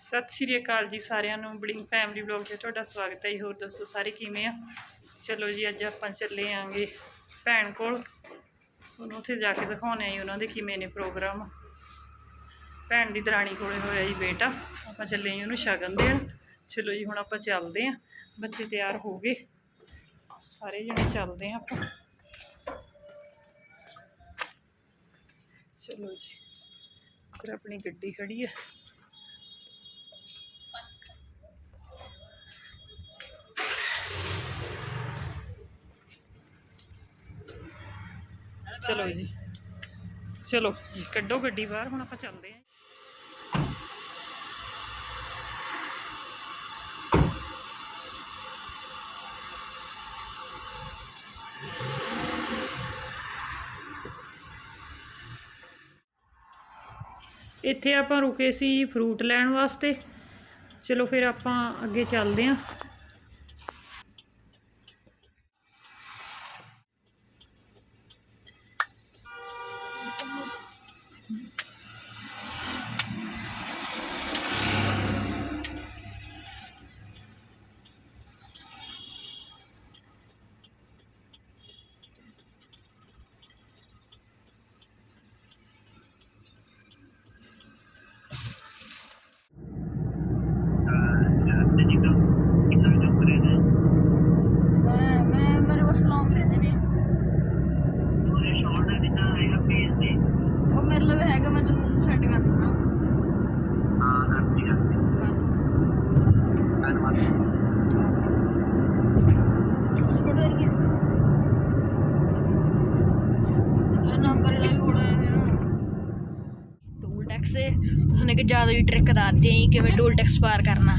ਸਤਿ ਸ਼੍ਰੀ ਅਕਾਲ ਜੀ ਸਾਰਿਆਂ ਨੂੰ, ਬਲਿੰਗ ਫੈਮਿਲੀ ਵਲੌਗ 'ਤੇ ਤੁਹਾਡਾ ਸਵਾਗਤ ਹੈ ਜੀ। ਹੋਰ ਦੱਸੋ ਸਾਰੇ ਕਿਵੇਂ ਆ? ਚਲੋ ਜੀ, ਅੱਜ ਆਪਾਂ ਚੱਲੇ ਆਂਗੇ ਭੈਣ ਕੋਲ। ਸੋਨੂੰ ਉੱਥੇ ਜਾ ਕੇ ਦਿਖਾਉਣੇ ਆ ਜੀ ਉਹਨਾਂ ਦੇ ਕਿਵੇਂ ਨੇ ਪ੍ਰੋਗਰਾਮ। ਭੈਣ ਦੀ ਦਰਾਣੀ ਕੋਲੇ ਹੋਇਆ ਜੀ ਬੇਟਾ। ਆਪਾਂ ਚੱਲੇ ਜੀ ਉਹਨੂੰ ਸ਼ਗਨ ਦੇਣ। ਚਲੋ ਜੀ, ਹੁਣ ਆਪਾਂ ਚੱਲਦੇ ਆਂ ਬੱਚੇ ਤਿਆਰ ਹੋ ਗਏ। ਸਾਰੇ ਜਣੇ ਚੱਲਦੇ ਆਂ ਆਪਾਂ। ਚਲੋ ਜੀ ਫਿਰ ਆਪਣੀ ਗੱਡੀ ਖੜੀ ਹੈ। ਚਲੋ ਜੀ। ਚਲੋ ਜੀ, ਕੱਢੋ ਗੱਡੀ ਬਾਹਰ, ਹੁਣ ਆਪਾਂ ਚੱਲਦੇ ਆਂ ਇੱਥੇ ਆਪਾਂ ਰੁਕੇ ਸੀ ਫਰੂਟ ਲੈਣ ਵਾਸਤੇ। ਚਲੋ ਫਿਰ ਆਪਾਂ ਅੱਗੇ ਚੱਲਦੇ ਆਂ ਮੈਂ ਮੈਂ ਮੇਰੇ ਕੋਲ ਸਲੌਂਗ ਰਹਿੰਦੇ ਨੇ ਉਹ ਮੇਰੇ ਲਈ ਹੈਗਾ ਮੈਂ ਤੁਹਾਨੂੰ ਸੈਂਡ ਕਰ ਦਿੰਦਾ ਪਾਸਪੋਰਟ ਦੇ ਰਹੀ ਹੈ ਨਾ ਕਰ ਲੈ ਵੀ ਹੋੜਾ ਹੈ ਟੋਲ ਟੈਕਸ ਹੈ ਤੁਹਾਨੂੰ ਇੱਕ ਜ਼ਿਆਦਾ ਹੀ ਟ੍ਰਿਕ ਦੱਸਦੇ ਆਂ ਕਿਵੇਂ ਟੋਲ ਟੈਕਸ ਪਾਰ ਕਰਨਾ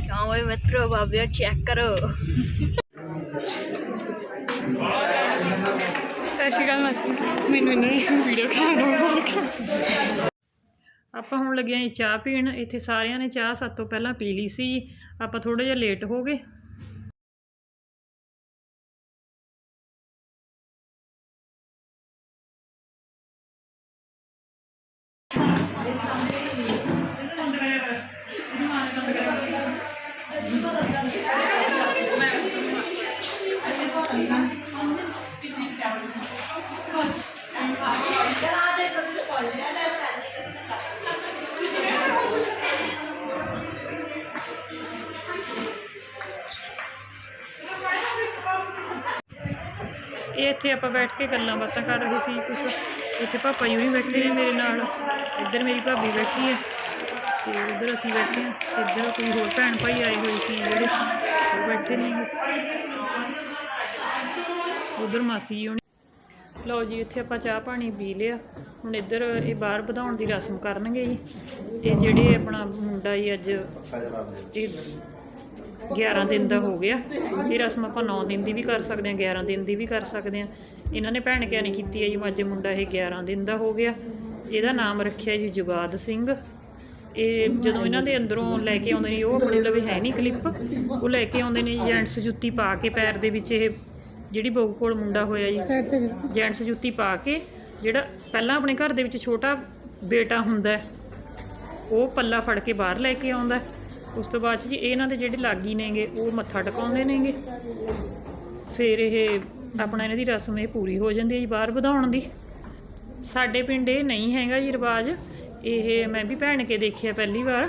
ਕਿਉਂ ਓਏ ਮਿੱਤਰੋ ਬਾਬਿਓ ਚੈੱਕ ਕਰੋ ਸਤਿ ਸ਼੍ਰੀ ਅਕਾਲ ਮਾਸੀ। ਮੈਨੂੰ ਨਹੀਂ ਵੀਡੀਓ ਖਾਣਾ ਆਪਾਂ ਹੁਣ ਲੱਗੇ ਆਂ ਜੀ ਚਾਹ ਪੀਣ। ਇੱਥੇ ਸਾਰਿਆਂ ਨੇ ਚਾਹ ਸਭ ਤੋਂ ਪਹਿਲਾਂ ਪੀ ਲਈ ਸੀ। ਆਪਾਂ ਥੋੜਾ ਜਿਹਾ ਲੇਟ ਹੋ ਗਏ। ਇਹ ਇੱਥੇ ਆਪਾਂ ਬੈਠ ਕੇ ਗੱਲਾਂ ਬਾਤਾਂ ਕਰ ਰਹੇ ਸੀ ਕੁਛ। ਇੱਥੇ ਪਾਪਾ ਜੀ ਵੀ ਬੈਠੇ ਨੇ ਮੇਰੇ ਨਾਲ। ਇੱਧਰ ਮੇਰੀ ਭਾਬੀ ਬੈਠੀ ਹੈ ਤੇ ਉੱਧਰ ਅਸੀਂ ਬੈਠੇ ਹਾਂ। ਤੇ ਇੱਧਰ ਕੋਈ ਹੋਰ ਭੈਣ ਭਾਈ ਆਏ ਹੋਏ ਸੀ ਜਿਹੜੇ ਉਹ ਬੈਠੇ ਨੇ। ਉਧਰ ਮਾਸੀ ਜੀ ਹੋਣੀ ਲਓ ਜੀ, ਇੱਥੇ ਆਪਾਂ ਚਾਹ ਪਾਣੀ ਪੀ ਲਿਆ। ਹੁਣ ਇੱਧਰ ਇਹ ਬਾਹਰ ਵਧਾਉਣ ਦੀ ਰਸਮ ਕਰਨਗੇ ਜੀ। ਇਹ ਜਿਹੜੇ ਆਪਣਾ ਮੁੰਡਾ ਜੀ ਅੱਜ ਇਹ 11 ਦਿਨ ਦਾ ਹੋ ਗਿਆ। ਇਹ ਰਸਮ ਆਪਾਂ 9 ਦਿਨ ਦੀ ਵੀ ਕਰ ਸਕਦੇ ਹਾਂ 11 ਦਿਨ ਦੀ ਵੀ ਕਰ ਸਕਦੇ ਹਾਂ। ਇਹਨਾਂ ਨੇ ਭੈਣ ਕਿਆ ਨਹੀਂ ਕੀਤੀ ਹੈ ਜੀ ਅੱਜ ਮੁੰਡਾ ਇਹ 11 ਦਿਨ ਦਾ ਹੋ ਗਿਆ। ਇਹਦਾ ਨਾਮ ਰੱਖਿਆ ਜੀ ਜੁਗਾਦ ਸਿੰਘ। ਇਹ ਜਦੋਂ ਇਹਨਾਂ ਦੇ ਅੰਦਰੋਂ ਲੈ ਕੇ ਆਉਂਦੇ ਨੇ ਉਹ ਆਪਣੇ ਲਵੇ ਹੈ ਨਹੀਂ ਕਲਿੱਪ ਉਹ ਲੈ ਕੇ ਆਉਂਦੇ ਨੇ ਜੈਂਟਸ ਜੁੱਤੀ ਪਾ ਕੇ ਪੈਰ ਦੇ ਵਿੱਚ ਇਹ ਜਿਹੜੀ ਬਹੂ ਕੋਲ ਮੁੰਡਾ ਹੋਇਆ ਜੀ ਜੈਂਟਸ ਜੁੱਤੀ ਪਾ ਕੇ ਜਿਹੜਾ ਪਹਿਲਾਂ ਆਪਣੇ ਘਰ ਦੇ ਵਿੱਚ ਛੋਟਾ ਬੇਟਾ ਹੁੰਦਾ ਹੈ, ਉਹ ਪੱਲਾ ਫੜ ਕੇ ਬਾਹਰ ਲੈ ਕੇ ਆਉਂਦਾ। ਉਸ ਤੋਂ ਬਾਅਦ ਜੀ ਇਹਨਾਂ ਦੇ ਜਿਹੜੇ ਲਾਗੀ ਨੇਗੇ, ਉਹ ਮੱਥਾ ਟਿਕਾਉਂਦੇ ਨੇਗੇ। ਫਿਰ ਇਹ ਆਪਣਾ ਇਹਨਾਂ ਦੀ ਰਸਮ ਇਹ ਪੂਰੀ ਹੋ ਜਾਂਦੀ ਹੈ ਜੀ ਬਾਹਰ ਵਧਾਉਣ ਦੀ। ਸਾਡੇ ਪਿੰਡ ਇਹ ਨਹੀਂ ਹੈਗਾ ਜੀ ਰਿਵਾਜ। ਇਹ ਮੈਂ ਵੀ ਭੈਣ ਕੇ ਦੇਖਿਆ ਪਹਿਲੀ ਵਾਰ।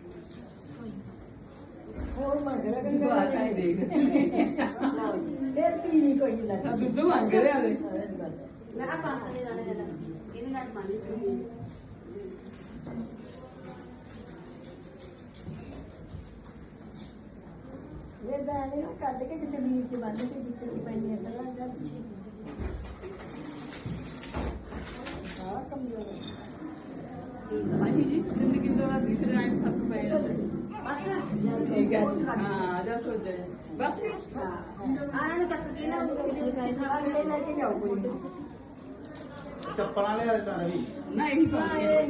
ਕੱਢ ਕੇ ਕਿਸੇ ਵੀਰ ਤੇ ਬੰਨ ਕੇ ਜਿੱਥੇ ਦੀ ਪੈਣੀ ਅਸਲ ਲੱਗਾ ਪਿੱਛੇ ਆ ਕਮਜ਼ੋਰ ਹਾਂਜੀ ਜੀ ਤਿੰਨ ਕਿਲੋ ਦਾ ਰਿਹਾ ਹੈ ਸਭ ਪਏ ਜਾਂਦੇ ਠੀਕ ਹੈ। ਹਾਂ ਜਦ ਸੋਚ ਜਾਏ। ਬਸ ਚੱਪਲਾਂ ਲਿਆ ਤਾਂ ਰਵੀ। ਨਾ ਇਹੀ ਪਾਉਂਦੇ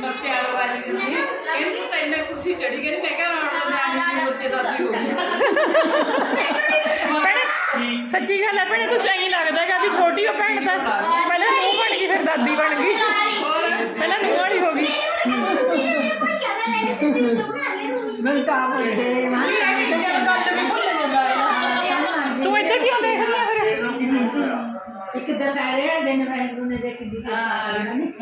ਮੱਖਿਆ ਵਾਲੀ ਕੁਰਸੀ ਇਹਨੂੰ ਤਾਂ ਇੰਨਾ ਕੁਰਸੀ ਚੜੀ ਗਈ। ਮੈਂ ਕਿਹਾ ਰਾਣ ਦਾ ਨਿਆਣੀ ਦੀ ਉੱਤੇ ਦਾਦੀ ਹੋ ਗਈ। ਭੈਣੇ ਸੱਚੀ ਗੱਲ ਹੈ ਭੈਣੇ ਤੂੰ ਐਂ ਲੱਗਦਾ ਹੈਗਾ ਵੀ ਛੋਟੀ ਉਹ ਭੈਣ ਤਾਂ ਪਹਿਲਾਂ ਨੂੰਹ ਬਣ ਗਈ ਫਿਰ ਦਾਦੀ ਬਣ ਗਈ। ਪਹਿਲਾਂ ਨੂੰਹ ਵਾਲੀ ਹੋ ਗਈ। ਤੂੰ ਇੱਧਰ ਕਿਉਂ ਦੇਖ ਰਹੀ ਹੈ ਫਿਰ ਇੱਕ ਦਸਹਿਰੇ ਵਾਲੇ ਦਿਨ ਵਾਹਿਗੁਰੂ ਨੇ ਦੇ ਕਿੱਡੀ ਕਿਰਪਾ ਕਰੀ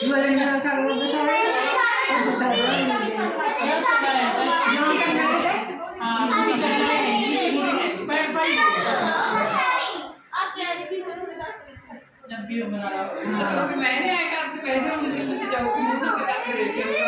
ਦੁਆਰੇ ਮੇਰਾ ਸਾਡਾ ਦਸਹਿਰੇ ਨੱਬੀ ਉਮਰ ਵਾਲਾ ਮਤਲਬ ਕਿ ਮੈਂ ਨੇ ਆਇਆ ਕਰਕੇ ਪੈਸੇ ਹੁਣ ਕਿ ਤੁਸੀਂ ਜਾਓਗੇ ਮੂੰਹ ਤੋਂ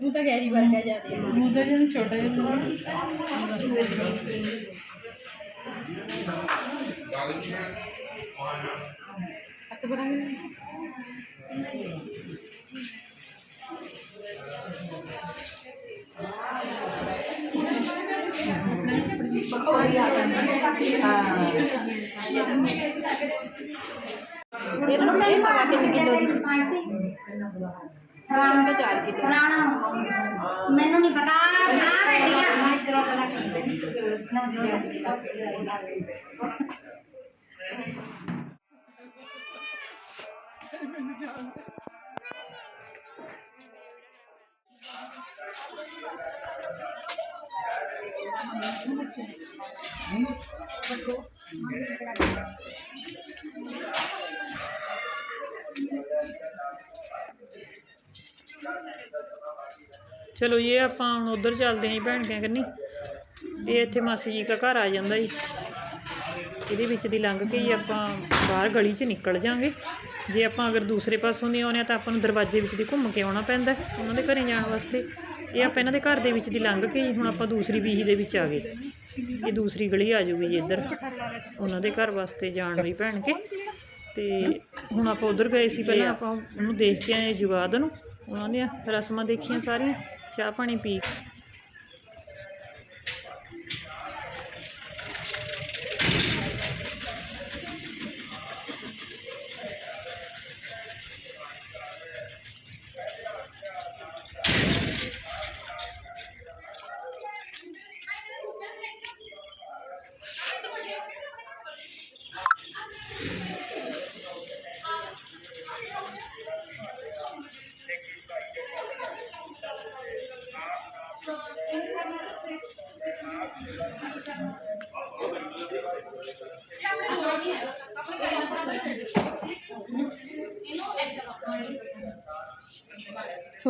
ਤੂੰ ਤਾਂ ਗੈਰੀ ਵਰਗਾ ਜਾਦੇ ਮੂੰਹ ਤੇ ਜਿਹੜਾ ਛੋਟਾ ਜਿਹਾ ਹੱਥ ਬਰਾਂਗੇ ਇਹਨੂੰ ਇਹ ਸਵਾ ਤਿੰਨ ਕਿਲੋ ਦੀ ਤਿੰਨ ਤੋਂ ਚਾਰ ਕਿਲੋ ਮੈਨੂੰ ਨਹੀਂ ਪਤਾ ਨਾ। ਬੈਠੀਆਂ ਚਲੋ ਇਹ ਆਪਾਂ ਹੁਣ ਉਧਰ ਚੱਲਦੇ ਆਂ ਜੀ ਭੈਣ ਕਿਆ ਕਰਨੀ? ਇਹ ਇੱਥੇ ਮਾਸੀ ਜੀ ਦਾ ਘਰ ਆ ਜਾਂਦਾ ਜੀ। ਇਹਦੇ ਵਿੱਚ ਦੀ ਲੰਘ ਕੇ ਹੀ ਆਪਾਂ ਬਾਹਰ ਗਲੀ 'ਚ ਨਿਕਲ ਜਾਾਂਗੇ। ਜੇ ਆਪਾਂ ਅਗਰ ਦੂਸਰੇ ਪਾਸੋਂ ਦੀ ਆਉਂਦੇ ਹਾਂ ਤਾਂ ਆਪਾਂ ਨੂੰ ਦਰਵਾਜ਼ੇ ਵਿੱਚ ਦੀ ਘੁੰਮ ਕੇ ਆਉਣਾ ਪੈਂਦਾ ਉਹਨਾਂ ਦੇ ਘਰੇ ਜਾਣ ਵਾਸਤੇ। ਇਹ ਆਪਾਂ ਇਹਨਾਂ ਦੇ ਘਰ ਦੇ ਵਿੱਚ ਦੀ ਲੰਘ ਕੇ ਹੀ ਹੁਣ ਆਪਾਂ ਦੂਸਰੀ ਬੀਹੀ ਦੇ ਵਿੱਚ ਆ ਗਏ। ਇਹ ਦੂਸਰੀ ਗਲੀ ਆ ਜੂਗੀ ਜੀ ਇੱਧਰ, ਉਹਨਾਂ ਦੇ ਘਰ ਵਾਸਤੇ ਜਾਣ ਲਈ ਭੈਣ ਕੇ। ਤੇ ਹੁਣ ਆਪਾਂ ਉਧਰ ਗਏ ਸੀ ਪਹਿਲਾਂ ਆਪਾਂ ਉਹਨੂੰ ਦੇਖ ਕੇ ਆਏ ਜੁਗਾਦ ਨੂੰ। ਉਹਨਾਂ ਦੀਆਂ ਰਸਮਾਂ ਦੇਖੀਆਂ ਸਾਰੀਆਂ। ਚਾਹ ਪਾਣੀ ਪੀ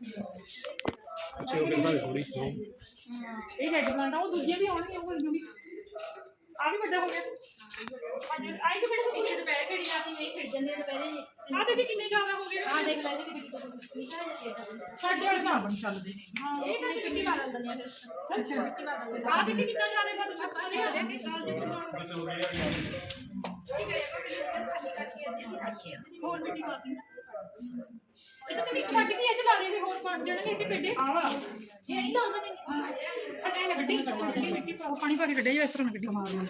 ਸਾਰੇ ਵਧੀਆ ਬਣਾਏ ਇਹ ਰੈੱਡ ਪਲਾਂਟ ਆ ਉਹ ਦੂਜੇ ਵੀ ਆਉਣਗੇ ਉਹ ਵੀ ਆ ਵੀ ਵੱਡਾ ਹੋ ਗਿਆ। ਆਈ ਕਿ ਬੇਟਾ ਪਿੱਛੇ ਦੁਪਹਿਰ ਘੜੀ ਰਾਤੀ ਵੇਖ ਖਿੜ ਜਾਂਦੇ ਆ ਦੁਪਹਿਰੇ ਜੀ ਆ ਦੇਖੀ ਕਿੰਨੇ ਜ਼ਿਆਦਾ ਹੋ ਗਏ। ਆ ਦੇਖ ਲੈ ਜੀ ਕਿੱਡੀ ਕਿੱਡੀ ਸਾਡੇ ਵਾਲੇ ਹਿਸਾਬ ਨਾਲ ਚੱਲਦੇ ਨੇ ਇਹ ਤਾਂ ਅਸੀਂ ਮਿੱਟੀ ਮਾਰ ਦਿੰਦੇ ਆ ਫਿਰ ਅੱਛਾ ਮਿੱਟੀ ਮਾਰ ਦਿੰਦੇ ਆ ਦੇਖੀ ਕਿੰਨਾ ਜ਼ਿਆਦਾ ਵੱਧ ਛੱਪਾ ਨੇ ਹਲੇ ਕਿ ਸਾਲ ਦੇ ਖਾਲੀ ਕਰਕੇ ਅੱਧੀ ਅੱਧੀ ਰੱਖੀ ਆ। ਇਹ ਤੁਸੀਂ ਮਿੱਟੀ ਕੱਢ ਕੇ ਇਹ ਚ ਲਾ ਦੇ ਹੋਰ ਬਣ ਜਾਣਗੇ ਇੱਥੇ ਗੱਡੇ ਆਵਾ ਇਹ ਨਹੀਂ ਲਾਉਂਦੇ ਨੇ ਅਟੇ ਨਾ ਗੱਡੀ ਗੱਡੀ ਮਿੱਟੀ ਪਾ ਪਾਣੀ ਪਾ ਕੇ ਗੱਡੇ ਜਾਂ ਇਸ ਤਰ੍ਹਾਂ ਗੱਡੀ ਕਮਾਰ ਨੂੰ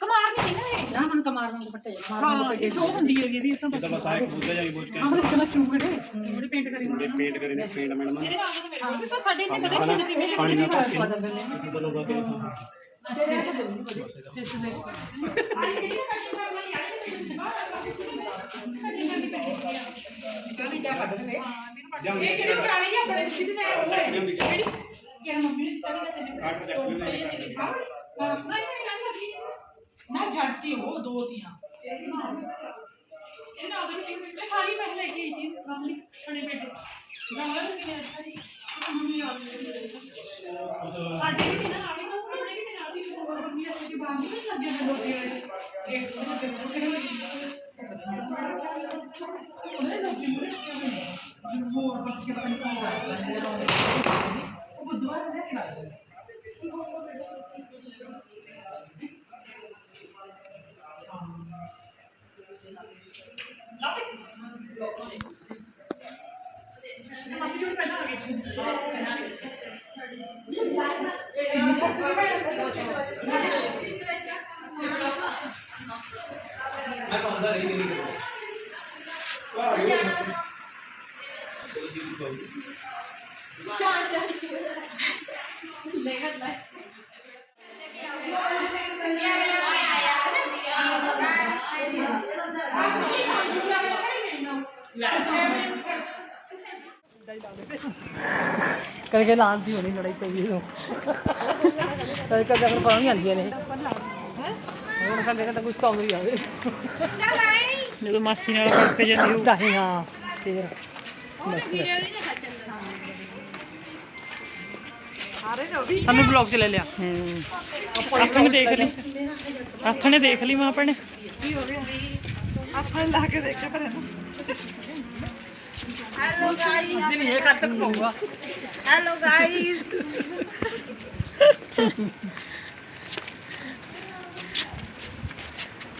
ਕਮਾਰ ਨਹੀਂ ਨਾ ਇਹ। ਨਾ ਕਮਾਰ ਪੱਟੇ ਹਾਂ ਇਹ ਸੋ ਹੁੰਦੀ ਹੈਗੀ ਇਹਦੀ ਇਹ ਤਾਂ ਬਸ ਬਸ ਆਏ ਕਬੂਤਰ ਜਾਈ ਬੋਝ ਕੇ। ਆਹ ਦੇਖੋ ਨਾ। ਚੂਕ ਦੇ ਉਹਦੇ ਪੇਂਟ ਕਰੀ ਹੁੰਦੀ ਪੇਂਟ ਕਰੇ ਨੇ ਪੇਂਟ ਮੈਡਮ ਇਹਦੇ ਨਾਲ ਤਾਂ ਮੇਰੇ ਕੋਲ ਵੀ ਪਰ ਸਾਡੇ ਇੱਥੇ ਕਦੇ ਨਹੀਂ ਸੀ ਮੇਰੇ ਪਾਣੀ ਨਾਲ ਪਾ ਕੇ ਬਦਲ ਬਦਲ ਕੇ ਇਹ ਕਿਹੜੀ ਪੁਰਾਣੀ ਆ ਬੜੇ ਸਿੱਧੇ ਨੇ ਉਹ ਕਿਹੜੀ ਕਿ ਮੰਮੀ ਨੇ ਕਦੇ ਕਦੇ ਕੱਟ ਚੱਕ ਲੈਣੇ ਨਾ ਜੜਤੀ ਉਹ ਦੋ ਤੀਆਂ। ਇਹ ਨਾਲ ਦੇ ਮੈਂ ਸਾਰੀ ਪਹਿਲੇ ਲੈ ਕੇ ਆਈ ਸੀ ਮਾਮਲੀ ਆਪਣੇ ਬੇਟੇ ਨੂੰ ਕਿਹਾ ਸੀ ਮੰਮੀ ਆ ਸਾਡੇ ਵੀ ਨਾ ਆਵੇ ਨਾ ਉਹਨੇ ਵੀ ਨਾਲ ਦੀ ਹੋਰ ਮੰਮੀ ਅਸੀਂ ਬਾਹਰ ਨਹੀਂ ਲੱਗੇ ਨੇ ਵਾਲੇ ਇੱਕ ਉਹ ਤੇ ਕਿਹੜੇ ਉਹਨੇ ਲੋਕੀ ਸੌਂਦਾ ਨਹੀਂ ਨਹੀਂ ਚਾਰ ਚਾਰ ਲੈ ਕਰ ਲੈ ਕਦੇ ਕਦੇ ਲਾਂ ਦੀ ਹੋਣੀ ਲੜਾਈ ਪਈ ਉਹ ਕਦੇ ਕਦੇ ਆਪਣੇ ਪਰਾਂ ਨਹੀਂ ਆਉਂਦੀਆਂ ਨੇ ਹੁਣ ਕਹਿੰਦੇ ਕਹਿੰਦਾ ਕੁਝ ਸੌਂਗ ਵੀ ਆਵੇ ਜਦੋਂ ਮਾਸੀ ਨਾਲ ਵੜ ਕੇ ਜਾਂਦੀ ਹੋਊ। ਦਹੀਂ ਹਾਂ ਫੇਰ। ਸਾਨੂੰ ਬਲੌਗ ਚ ਲੈ ਲਿਆ। ਹੂੰ। ਅੱਖ ਨੇ ਦੇਖ ਲਈ। ਅੱਖ ਨੇ ਦੇਖ ਲਈ ਮਾਂ ਭੈਣੇ। ਕੀ ਹੋ ਗਿਆ ਆਪਾਂ ਲਾ ਕੇ ਦੇਖਿਆ ਪਰ ਹੈਲੋ ਗਾਈਸ ਦਿਨ ਇਹ ਕੱਟ ਤੱਕ ਪਾਉਂਗਾ ਹੈਲੋ ਗਾਈਸ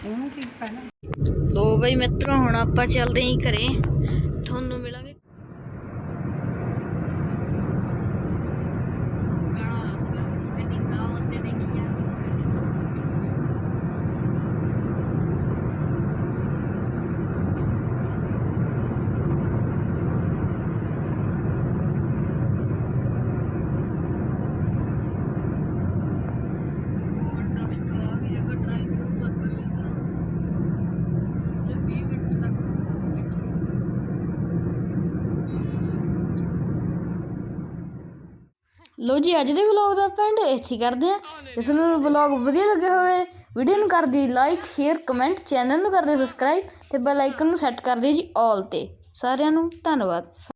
ਉਹਨੂੰ ਕੀ ਪਹਿਲਾਂ ਲੋ ਬਈ ਮਿੱਤਰੋ ਹੁਣ ਆਪਾਂ ਚੱਲਦੇ ਆਂ ਘਰੇ ਤੁਹਾਨੂੰ ਮਿਲਾਂਗੇ ਲੋ ਜੀ, ਅੱਜ ਦੇ ਵਲੌਗ ਦਾ ਪੈਂਡ ਇੱਥੇ ਹੀ ਕਰਦੇ ਆ ਇਸ ਨੂੰ ਵਲੌਗ ਵਧੀਆ ਲੱਗਿਆ ਹੋਵੇ ਵੀਡੀਓ ਨੂੰ ਕਰ ਦਿਓ ਲਾਈਕ ਸ਼ੇਅਰ ਕਮੈਂਟ ਚੈਨਲ ਨੂੰ ਕਰ ਦਿਓ ਸਬਸਕ੍ਰਾਈਬ ਤੇ ਬੈਲ ਆਈਕਨ ਨੂੰ ਸੈੱਟ ਕਰ ਦਿਓ ਜੀ ਆਲ ਤੇ। ਸਾਰਿਆਂ ਨੂੰ ਧੰਨਵਾਦ।